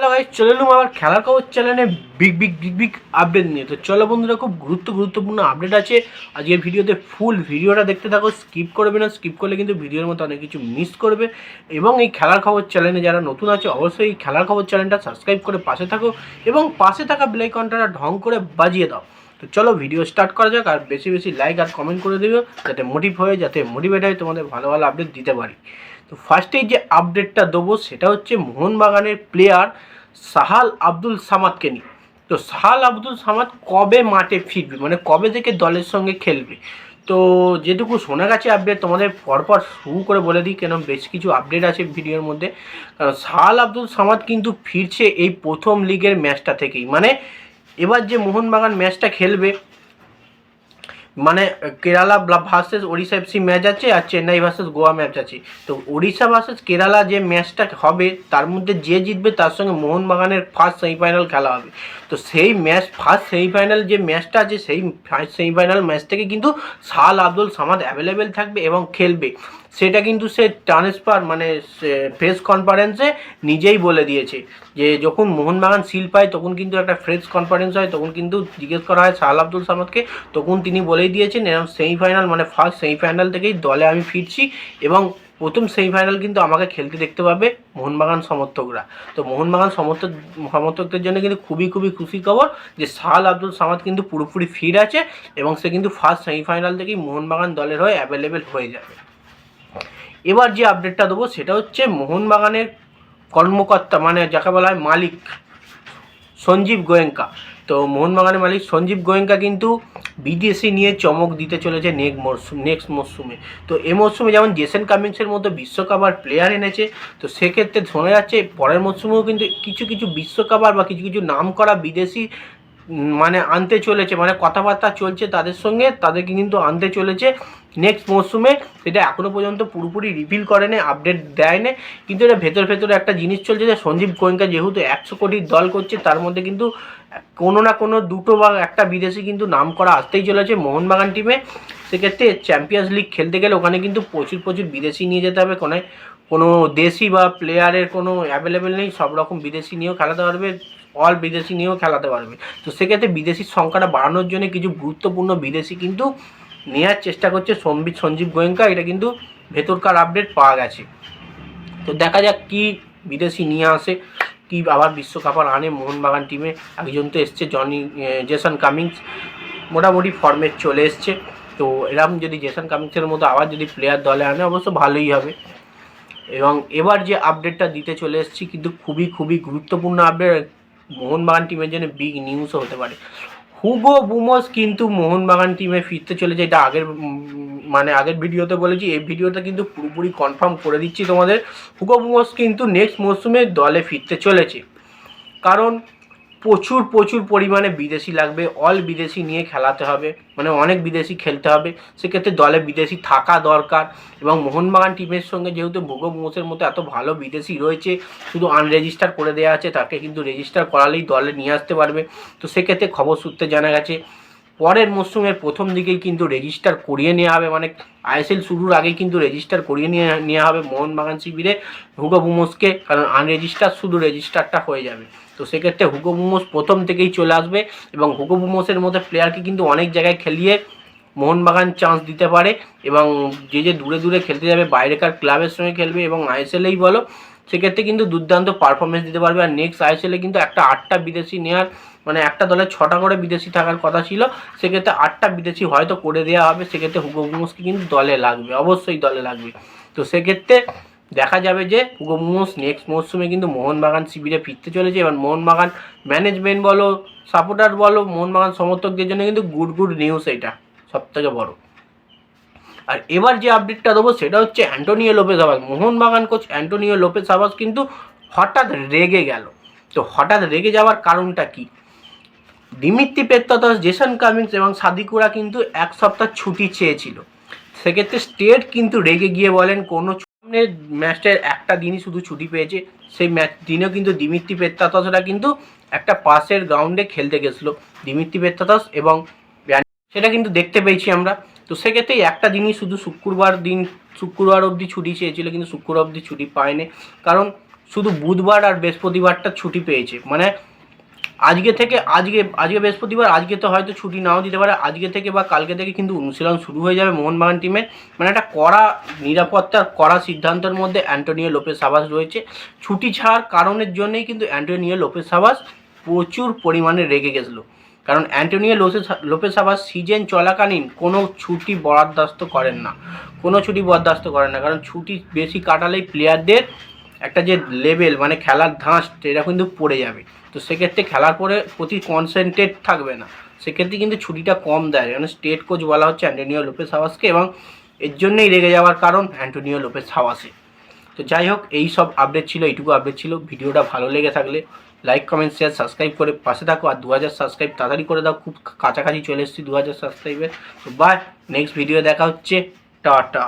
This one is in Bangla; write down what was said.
হ্যালো ভাই চলে এলুম আবার খেলার খবর চ্যানেলে big big big big update নিয়ে। তো চলো বন্ধুরা, খুব গুরুত্ব, গুরুত্বপূর্ণ আপডেট আছে। আজকের ভিডিওতে ফুল ভিডিওটা দেখতে থাকো স্কিপ করবে না স্কিপ করলে কিন্তু ভিডিওর মতো অনেক কিছু মিস করবে। এবং এই খেলার খবর চ্যানেলে যারা নতুন আছে, অবশ্যই এই খেলার খবর চ্যানেলটা সাবস্ক্রাইব করে পাশে থাকো এবং পাশে থাকা ব্লেকনটা ঢং করে বাজিয়ে দাও। তো চলো ভিডিও স্টার্ট করা যাক আর বেশি বেশি লাইক আর কমেন্ট করে দিও, যাতে মোটিভ হয়ে, যাতে মোটিভেট হয় তোমাদের ভালো ভালো আপডেট দিতে পারি। তো ফার্স্টেই যে আপডেটটা দেবো, সেটা হচ্ছে মোহনবাগানের প্লেয়ার সাহাল আব্দুল সামাদকে নিয়ে। তো সাহাল আব্দুল সামাদ কবে মাঠে ফিরবে? মানে কবে থেকে দলের সঙ্গে খেলবে? তো যেটুকু শোনা গেছে আপডেট তোমাদের পরপর শুরু করে বলে দিই, কেন বেশ কিছু আপডেট আছে ভিডিওর মধ্যে। কারণ সাহাল আব্দুল সামাদ কিন্তু ফিরছে এই প্রথম লিগের ম্যাচটা থেকেই। মানে এবার যে মোহনবাগান ম্যাচটা খেলবে মানে Kerala versus Odisha FC match আছে আর চেন্নাই ভার্সেস গোয়া ম্যাচ আছে। তো ওড়িশা ভার্সেস কেরালা যে ম্যাচটা হবে, তার মধ্যে যে জিতবে, তার সঙ্গে মোহনবাগানের ফার্স্ট সেমিফাইনাল খেলা হবে। তো সেই ম্যাচ ফার্স্ট সেমিফাইনাল যে ম্যাচটা আছে, সেই ফার্স্ট সেমিফাইনাল ম্যাচ থেকে কিন্তু সাল আব্দুল সামাদ অ্যাভেলেবেল থাকবে এবং খেলবে। সেটা কিন্তু সে ট্রান্সফার মানে প্রেস কনফারেন্সে নিজেই বলে দিয়েছে। যে যখন মোহনবাগান সিল পায়, তখন কিন্তু একটা প্রেস কনফারেন্স হয়, তখন কিন্তু জিজ্ঞেস করা হয় সাহাল আব্দুল সামাদকে, তখন তিনি বলেই দিয়েছেন এরকম সেমিফাইনাল মানে ফার্স্ট সেমিফাইনাল থেকেই দলে আমি ফিরছি এবং প্রথম সেমিফাইনাল কিন্তু আমাকে খেলতে দেখতে পাবে মোহনবাগান সমর্থকরা। তো মোহনবাগান সমর্থক সমর্থকদের জন্য কিন্তু খুবই খুবই খুশি খবর যে সাহাল আব্দুল সামাদ কিন্তু পুরোপুরি ফিট আছে এবং সে কিন্তু ফার্স্ট সেমিফাইনাল থেকেই মোহনবাগান দলের হয়ে অ্যাভেলেবেল হয়ে যাবে। এবার যে আপডেটটা দেবো, সেটা হচ্ছে মোহনবাগানের কর্মকর্তা মানে যাকে বলা হয় মালিক সঞ্জীব গোয়েঙ্কা। তো মোহনবাগানের মালিক সঞ্জীব গোয়েঙ্কা কিন্তু বিদেশি নিয়ে চমক দিতে চলেছে নেক মরশুম নেক্সট মরশুমে তো এ মরশুমে যেমন জেসেন কামিংসের মতো বিশ্বকাপ আর প্লেয়ার এনেছে, তো সেক্ষেত্রে শোনা যাচ্ছে পরের মরশুমেও কিন্তু কিছু কিছু বিশ্বকাপ আর বা কিছু কিছু নাম করা বিদেশি মানে আনতে চলেছে মানে কথাবার্তা চলছে তাদের সঙ্গে, তাদেরকে কিন্তু আনতে চলেছে। নেক্সট মরশুমে সেটা এখনও পর্যন্ত পুরোপুরি রিভিল করেনি আপডেট দেয়নি। কিন্তু এটা ভেতর ভেতরে একটা জিনিস চলছে যে সঞ্জীব গোয়েঙ্কা যেহেতু একশো কোটির দল করছে, তার মধ্যে কিন্তু কোনো না কোনো দুটো বা একটা বিদেশি কিন্তু নাম করা আসতেই চলেছে মোহনবাগান টিমে সেক্ষেত্রে চ্যাম্পিয়ন্স লিগ খেলতে গেলে ওখানে কিন্তু প্রচুর প্রচুর বিদেশি নিয়ে যেতে হবে। কোনো কোনো দেশি বা প্লেয়ারের কোনো অ্যাভেলেবেল নেই, সব রকম বিদেশি নিয়েও খেলাতে পারবে। অল বিদেশি নিয়েও খেলাতে পারবে। তো সেক্ষেত্রে বিদেশির সংখ্যাটা বাড়ানোর জন্য কিছু গুরুত্বপূর্ণ বিদেশি কিন্তু নেওয়ার চেষ্টা করছে সম্বিত সঞ্জীব গোয়েঙ্কা। এটা কিন্তু ভেতরকার আপডেট পাওয়া গেছে। তো দেখা যাক কি বিদেশি নিয়ে আসে, কি আবার বিশ্বকাপ আর আনে মোহনবাগান টিমে একজন তো এসছে, জনি জেসন কামিংস। মোটামুটি ফর্মে চলে এসছে। তো এরকম যদি জেসন কামিংসের মতো আবার যদি প্লেয়ার দলে আনে, অবশ্য ভালোই হবে। এবং এবার যে আপডেটটা দিতে চলে এসেছি, কিন্তু খুবই খুবই গুরুত্বপূর্ণ আপডেট মোহনবাগান টিমের জন্য বিগ নিউজও হতে পারে। হুগো বুমস কিন্তু মোহনবাগান টিমে ফিরতে চলেছে, এটা আগের মানে আগের ভিডিওতে বলেছি, এই ভিডিওটা কিন্তু পুরোপুরি কনফার্ম করে দিচ্ছি তোমাদের। হুগো বুমস কিন্তু নেক্সট মরশুমে দলে ফিরতে চলেছে। কারণ প্রচুর প্রচুর পরিমাণে বিদেশি লাগবে। অল বিদেশি নিয়ে খেলাতে হবে। মানে অনেক বিদেশি খেলতে হবে। সেক্ষেত্রে দলে বিদেশি থাকা দরকার। এবং মোহনবাগান টিমের সঙ্গে যেহেতু ভোগ মোসের মতো এত ভালো বিদেশি রয়েছে, শুধু আনরেজিস্টার করে দেওয়া আছে, তাকে কিন্তু রেজিস্টার করালেই দলে নিয়ে আসতে পারবে। তো সেক্ষেত্রে খবর সূত্রে জানা গেছে পরের মরশুমের প্রথম দিকেই কিন্তু রেজিস্টার করিয়ে নেওয়া হবে। মানে আইএসএল শুরুর আগেই কিন্তু রেজিস্টার করিয়ে নিয়ে, নেওয়া হবে মোহনবাগান শিবিরে হুগো বুমোসকে। কারণ আনরেজিস্টার শুধু রেজিস্টারটা হয়ে যাবে। তো সেক্ষেত্রে হুগো বুমোস প্রথম থেকেই চলে আসবে এবং হুগো বুমোসের মতো প্লেয়ারকে কিন্তু অনেক জায়গায় খেলিয়ে মোহনবাগান চান্স দিতে পারে এবং যে যে দূরে দূরে খেলতে যাবে, বাইরেকার ক্লাবের সঙ্গে খেলবে এবং আইএসএলেই বলো, সেক্ষেত্রে কিন্তু দুর্দান্ত পারফরমেন্স দিতে পারবে। আর নেক্সট আইএসএলে কিন্তু একটা আটটা বিদেশি নেওয়ার মানে একটা দলে ছটা করে বিদেশি থাকার কথা ছিল, সেক্ষেত্রে আটটা বিদেশি হয়তো করে দেওয়া হবে, সেক্ষেত্রে হুগো কিন্তু দলে লাগবে, অবশ্যই দলে লাগবে। তো সেক্ষেত্রে দেখা যাবে যে হুগো নেক্সট মরশুমে কিন্তু মোহনবাগান শিবিরে ফিরতে চলেছে, এবার মোহনবাগান ম্যানেজমেন্ট বলো সাপোর্টার বলো, মোহনবাগান সমর্থকদের জন্য কিন্তু গুড গুড নিউজ এটা সব থেকে বড়। আর এবার যে আপডেটটা দেবো সেটা হচ্ছে অ্যান্টোনিও লোপেস আবাস, মোহনবাগান কোচ অ্যান্টোনিও লোপেস আবাস কিন্তু হঠাৎ রেগে গেল। তো হঠাৎ রেগে যাওয়ার কারণটা কি? দিমিত্রি পেত্তাতাস জেসন কামিংস এবং সাদিকুরা কিন্তু এক সপ্তাহ ছুটি চেয়েছিল। সেক্ষেত্রে স্টেট কিন্তু রেগে গিয়ে বলেন, কোনো সামনের ম্যাচটার একটা দিনই শুধু ছুটি পেয়েছে। সেই ম্যাচ দিনেও কিন্তু দিমিত্রি পেত্তাতাসরা কিন্তু একটা পাশের গ্রাউন্ডে খেলতে গেছিল। দিমিত্রি পেত্তাতাস এবং সেটা কিন্তু দেখতে পেয়েছি আমরা। তো সেক্ষেত্রে একটা দিনই শুধু শুক্রবার দিন শুক্রবার অবধি ছুটি চেয়েছিল, কিন্তু শুক্রবার অবধি ছুটি পায়নি। কারণ শুধু বুধবার আর বৃহস্পতিবারটা ছুটি পেয়েছে। মানে আজকে থেকে, আজকে আজকে বৃহস্পতিবার, আজকে তো হয়তো ছুটি নাও দিতে পারে, আজকে থেকে বা কালকে থেকে কিন্তু অনুশীলন শুরু হয়ে যাবে মোহনবাগান টিমের মানে একটা কড়া নিরাপত্তার, কড়া সিদ্ধান্তের মধ্যে অ্যান্টোনিও লোপেস সাবাস রয়েছে। ছুটি ছাড়ার কারণের জন্যই কিন্তু অ্যান্টোনিও লোপেস সাবাস প্রচুর পরিমাণে রেগে গেছিল। কারণ অ্যান্টোনিও লোসেস লোপেস সাবাস সিজন চলাকালীন কোনো ছুটি বরাদ্দাস্ত করেন না। কোনো ছুটি বরদাস্ত করেন না। কারণ ছুটি বেশি কাটালেই প্লেয়ারদের একটা যে লেভেল মানে খেলার ধাঁচ এটা কিন্তু পড়ে যাবে। তো সেক্ষেত্রে খেলার পরে প্রতি কনসেন্ট্রেট থাকবে না। সেক্ষেত্রে কিন্তু ছুটিটা কম দেয়। কারণ স্টেট কোচ বলা হচ্ছে অ্যান্টোনিও লোপেস হাওয়াসকে এবং এর জন্যই রেগে যাওয়ার কারণ অ্যান্টোনিও লোপেস হাওয়াসে। তো যাই হোক, এই সব আপডেট ছিল, এইটুকু আপডেট ছিল। ভিডিওটা ভালো লেগে থাকলে লাইক কমেন্ট শেয়ার সাবস্ক্রাইব করে পাশে থাকো। আর দু হাজার সাবস্ক্রাইব তাড়াতাড়ি করে দাও। খুব কাছাকাছি চলে এসেছি দু হাজার সাবস্ক্রাইবের তো বাই নেক্সট ভিডিও দেখা হচ্ছে। টাটা।